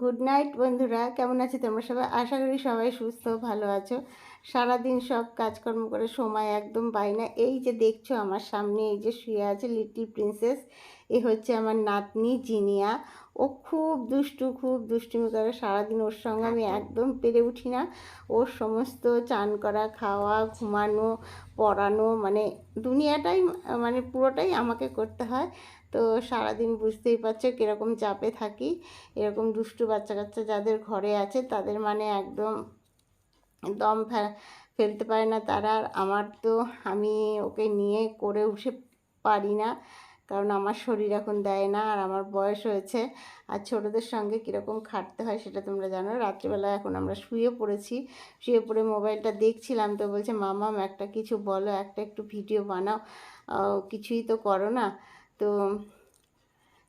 Good night বন্ধুরা। কেমন আছো তোমরা সবাই? আশা করি সবাই সুস্থ, ভালো আছো। সারাদিন সব কাজকর্ম করে সময় একদম পাই না। এই যে দেখছ আমার সামনে এই যে শুয়ে আছে লিটল প্রিন্সেস এ হচ্ছে আমার নাতনি জিনিয়া। ও খুব দুষ্টু খুব দুষ্টুমি করে। সারাদিন ওর সঙ্গে আমি একদম পেরে উঠি না। ওর সমস্ত চান করা খাওয়া ঘুমানো পড়ানো মানে দুনিয়াটাই মানে পুরোটাই আমাকে করতে হয়। তো সারাদিন বুঝতেই পারছ কীরকম চাপে থাকি। এরকম দুষ্টু বাচ্চা কাচ্চা যাদের ঘরে আছে তাদের মানে একদম দম ফেলতে পারে না তারা। আর আমার তো আমি ওকে নিয়ে করে উঠে পারি না। কারণ আমার শরীর এখন দেয় না আর আমার বয়স হয়েছে। আর ছোটোদের সঙ্গে কীরকম খাটতে হয় সেটা তোমরা জানো। রাত্রিবেলা এখন আমরা শুয়ে পড়েছি। শুয়ে পড়ে মোবাইলটা দেখছিলাম তো বলছে মামাম একটা কিছু বলো, একটা একটু ভিডিও বানাও। কিছুই তো করো না। তো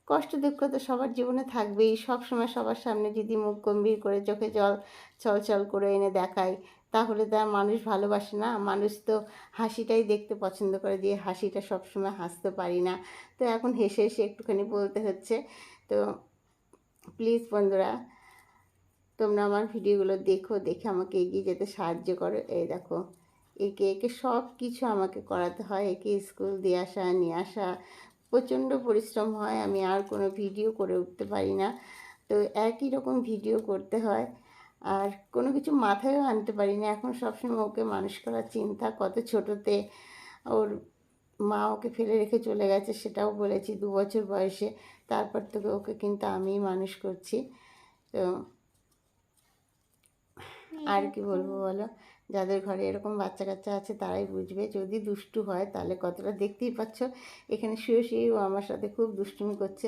কষ্ট দুঃখ তো সবার জীবনে থাকবেই। সব সময় সবার সামনে যদি মুখ গম্ভীর করে চোখে জল ছলছল করে এনে দেখায় তাহলে তো আর মানুষ ভালোবাসে না। মানুষ তো হাসিটাই দেখতে পছন্দ করে দিয়ে হাসিটা সবসময় হাসতে পারি না। তো এখন হেসে হেসে একটুখানি বলতে হচ্ছে। তো প্লিজ বন্ধুরা, তোমরা আমার ভিডিওগুলো দেখো, দেখে আমাকে এগিয়ে যেতে সাহায্য করো। এই দেখো, একে একে সব কিছু আমাকে করাতে হয়। একে স্কুল দিয়ে আসা, নিয়ে আসা, প্রচণ্ড পরিশ্রম হয়। আমি আর কোনো ভিডিও করে উঠতে পারি না। তো একই রকম ভিডিও করতে হয়। আর কোনো কিছু মাথায়ও আনতে পারি না এখন সবসময় ওকে মানুষ করার চিন্তা কত ছোটোতে ওর মা ওকে ফেলে রেখে চলে গেছে সেটাও বলেছি দু বছর বয়সে। তারপর থেকে ওকে কিন্তু আমিই মানুষ করছি। তো আর কি বলব বলো? যাদের ঘরে এরকম বাচ্চা কাচ্চা আছে তারাই বুঝবে। যদি দুষ্টু হয় তাহলে কতটা দেখতেই পাচ্ছ? এখানে শুয়ে শুয়েও আমার সাথে খুব দুষ্টুমি করছে।